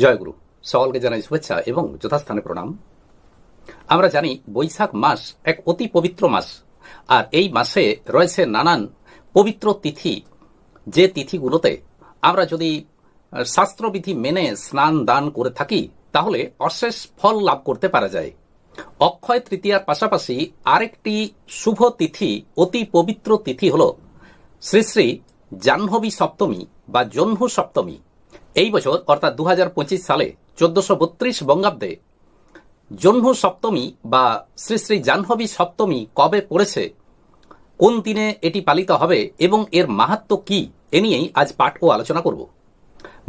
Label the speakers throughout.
Speaker 1: জয়গুরু, সকলকে জানাই শুভেচ্ছা এবং যথাস্থানে প্রণাম। আমরা জানি বৈশাখ মাস এক অতি পবিত্র মাস, আর এই মাসে রয়েছে নানান পবিত্র তিথি। যে তিথিগুলোতে আমরা যদি শাস্ত্রবিধি মেনে স্নান দান করে থাকি, তাহলে অশেষ ফল লাভ করতে পারা যায়। অক্ষয় তৃতীয়ার পাশাপাশি আরেকটি শুভ তিথি, অতি পবিত্র তিথি হল শ্রী শ্রী জাহ্নবী সপ্তমী বা জহ্নু সপ্তমী। এই বছর, অর্থাৎ দু হাজার পঁচিশ সালে, চোদ্দশো বত্রিশ বঙ্গাব্দে জহ্নু সপ্তমী বা শ্রী শ্রী জাহ্নবী সপ্তমী কবে পড়েছে, কোন দিনে এটি পালিত হবে এবং এর মাহাত্ম কি, এ নিয়েই আজ পাঠ ও আলোচনা করব।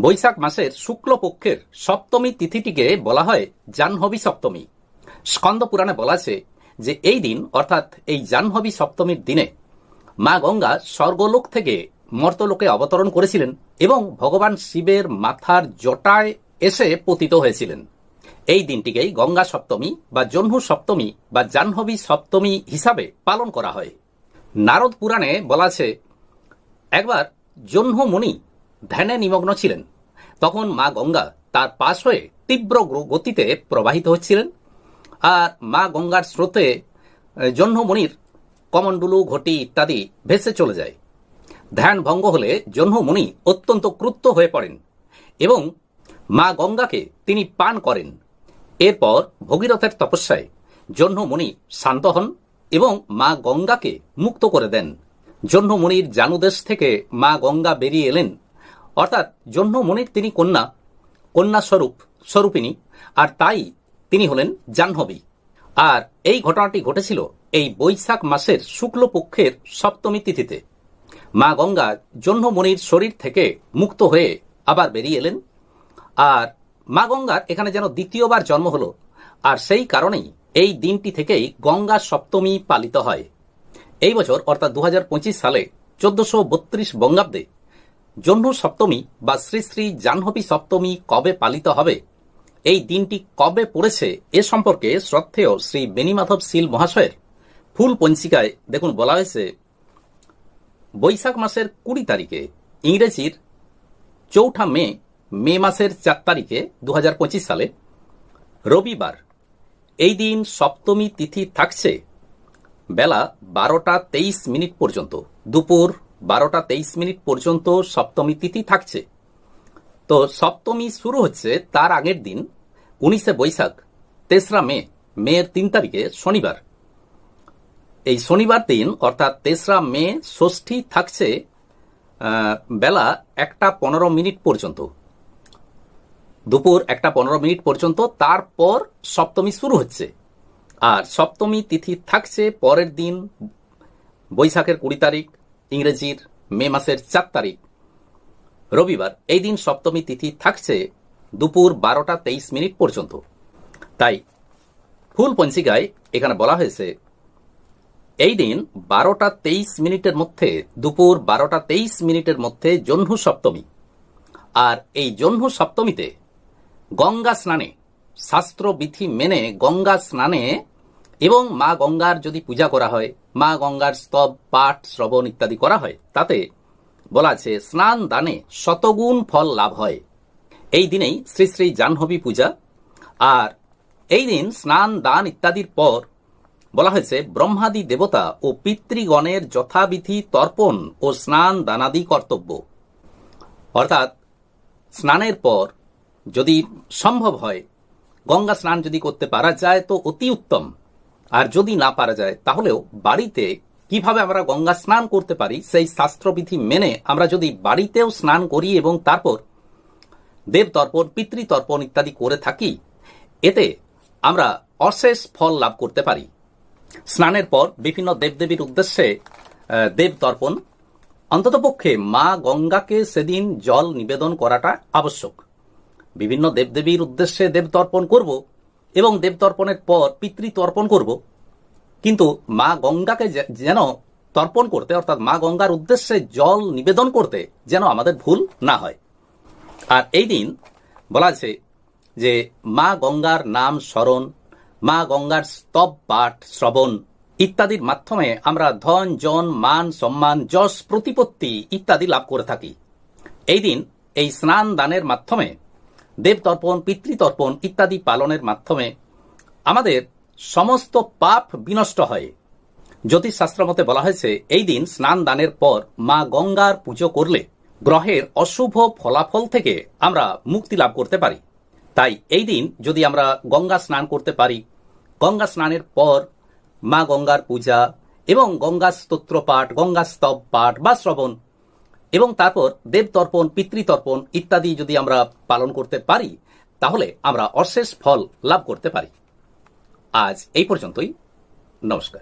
Speaker 1: বৈশাখ মাসের শুক্লপক্ষের সপ্তমী তিথিটিকে বলা হয় জাহ্নবী সপ্তমী। স্কন্দ পুরাণে বলা আছে যে এই দিন, অর্থাৎ এই জাহ্নবী সপ্তমীর দিনে, মা গঙ্গা স্বর্গলোক থেকে মর্তলোকে অবতরণ করেছিলেন এবং ভগবান শিবের মাথার জটায় এসে পতিত হয়েছিলেন। এই দিনটিকেই গঙ্গা সপ্তমী বা জহ্নু সপ্তমী বা জাহ্নবী সপ্তমী হিসাবে পালন করা হয়। নারদ পুরাণে বলা আছে একবার জহ্নু মুনি ধ্যানে নিমগ্ন ছিলেন। তখন মা গঙ্গা তার পাশ হয়ে তীব্র গতিতে প্রবাহিত হচ্ছিলেন আর মা গঙ্গার স্রোতে আহ, জহ্নু মুনির কমণ্ডলু ঘটি ইত্যাদি ভেসে চলে যায়। ধ্যান ভঙ্গ হলে জহ্নু মুনি অত্যন্ত ক্রুদ্ধ হয়ে পড়েন এবং মা গঙ্গাকে তিনি পান করেন। এরপর ভগীরথের তপস্যায় জহ্নু মুনি শান্ত হন এবং মা গঙ্গাকে মুক্ত করে দেন। জহ্নু মুনির জানুদেশ থেকে মা গঙ্গা বেরিয়ে এলেন। অর্থাৎ জহ্নু মুনির তিনি কন্যা কন্যা স্বরূপ স্বরূপিনী আর তাই তিনি হলেন জাহ্নবী। আর এই ঘটনাটি ঘটেছিল এই বৈশাখ মাসের শুক্লপক্ষের সপ্তমী তিথিতে। মা গঙ্গা জহ্নমণির শরীর থেকে মুক্ত হয়ে আবার বেরিয়ে এলেন। আর মা গঙ্গার এখানে যেন দ্বিতীয়বার জন্ম হলো, আর সেই কারণেই এই দিনটি থেকেই গঙ্গা সপ্তমী পালিত হয়। এই বছর, অর্থাৎ দু হাজার পঁচিশ সালে চোদ্দশো বত্রিশ বঙ্গাব্দে জহ্নু সপ্তমী বা শ্রী শ্রী জাহ্নবী সপ্তমী কবে পালিত হবে, এই দিনটি কবে পড়েছে এ সম্পর্কে শ্রদ্ধেয় শ্রী বেনিমাধব শীল মহাশয়ের ফুল পঞ্চিকায় দেখুন বলা হয়েছে। বৈশাখ মাসের কুড়ি তারিখে, ইংরেজির চৌঠা মে মে মাসের চার তারিখে দু হাজার পঁচিশ সালে রবিবার, এই দিন সপ্তমী তিথি থাকছে বেলা বারোটা তেইশ মিনিট পর্যন্ত। দুপুর বারোটা তেইশ মিনিট পর্যন্ত সপ্তমী তিথি থাকছে। তো সপ্তমী শুরু হচ্ছে তার আগের দিন, উনিশে বৈশাখ, তেসরা মে মেয়ের তিন তারিখে শনিবার। এই শনিবার দিন, অর্থাৎ তেসরা মে, ষষ্ঠী থাকছে বেলা একটা পনেরো মিনিট পর্যন্ত। দুপুর একটা পনেরো মিনিট পর্যন্ত, তারপর সপ্তমী শুরু হচ্ছে। আর সপ্তমী তিথি থাকছে পরের দিন, বৈশাখের কুড়ি তারিখ, ইংরেজির মে মাসের চার তারিখ। রবিবার, এই দিন সপ্তমী তিথি থাকছে দুপুর বারোটা তেইশ মিনিট পর্যন্ত। তাই ফুল পঞ্চিকায় এখানে বলা হয়েছে এই দিন বারোটা তেইশ মিনিটের মধ্যে, দুপুর বারোটা তেইশ মিনিটের মধ্যে জহ্নু সপ্তমী। আর এই জহ্নু সপ্তমীতে গঙ্গা স্নানে, শাস্ত্রবিধি মেনে গঙ্গা স্নানে এবং মা গঙ্গার যদি পূজা করা হয়, মা গঙ্গার স্তব, পাঠ, শ্রবণ ইত্যাদি করা হয়, তাতে বলা আছে, স্নান দানে শতগুণ ফল লাভ হয়। এই দিনেই শ্রী শ্রী জাহ্নবী পূজা। আর এই দিন স্নান দান ইত্যাদির পর বলা হয়েছে, ব্রহ্মাদি দেবতা ও পিতৃগণের যথাবিধি তর্পণ ও স্নান দানাদি কর্তব্য। অর্থাৎ, স্নানের পর যদি সম্ভব হয়, গঙ্গা স্নান যদি করতে পারা যায় তো অতি উত্তম। আর যদি না পারা যায়, তাহলেও বাড়িতে কীভাবে আমরা গঙ্গা স্নান করতে পারি সেই শাস্ত্রবিধি মেনে আমরা যদি বাড়িতেও স্নান করি এবং তারপর দেব তর্পণ পিতৃতর্পণ ইত্যাদি করে থাকি, এতে আমরা অশেষ ফল লাভ করতে পারি। স্নানের পর বিভিন্ন দেবদেবীর উদ্দেশ্যে দেব তর্পণ। অন্ততপক্ষে মা গঙ্গাকে সেদিন জল নিবেদন করাটা আবশ্যক। বিভিন্ন দেবদেবীর উদ্দেশ্যে দেব তর্পণ করব এবং দেব তর্পণের পর পিতৃতর্পণ করব। কিন্তু মা গঙ্গাকে যেন তর্পণ করতে, অর্থাৎ মা গঙ্গার উদ্দেশ্যে জল নিবেদন করতে যেন আমাদের ভুল না হয়। আর এই দিন বলা আছে যে মা গঙ্গার নাম স্মরণ মা গঙ্গার স্তব পাঠ, শ্রবণ ইত্যাদির মাধ্যমে আমরা ধন, জন, মান, সম্মান, যশ, প্রতিপত্তি ইত্যাদি লাভ করে থাকি। এই দিন এই স্নান দানের মাধ্যমে, দেবতর্পণ, পিতৃতর্পণ ইত্যাদি পালনের মাধ্যমে আমাদের সমস্ত পাপ বিনষ্ট হয়। জ্যোতিষশাস্ত্র মতে বলা হয়েছে, এই দিন স্নান দানের পর মা গঙ্গার পুজো করলে গ্রহের অশুভ ফলাফল থেকে আমরা মুক্তি লাভ করতে পারি। তাই এই দিন যদি আমরা গঙ্গা স্নান করতে পারি, গঙ্গা স্নানের পর মা গঙ্গার পূজা এবং গঙ্গা স্তোত্র পাঠ, গঙ্গা স্তব পাঠ বা শ্রবণ এবং তারপর দেবতর্পণ পিতৃতর্পণ ইত্যাদি যদি আমরা পালন করতে পারি, তাহলে আমরা অশেষ ফল লাভ করতে পারি। আজ এই পর্যন্তই। নমস্কার।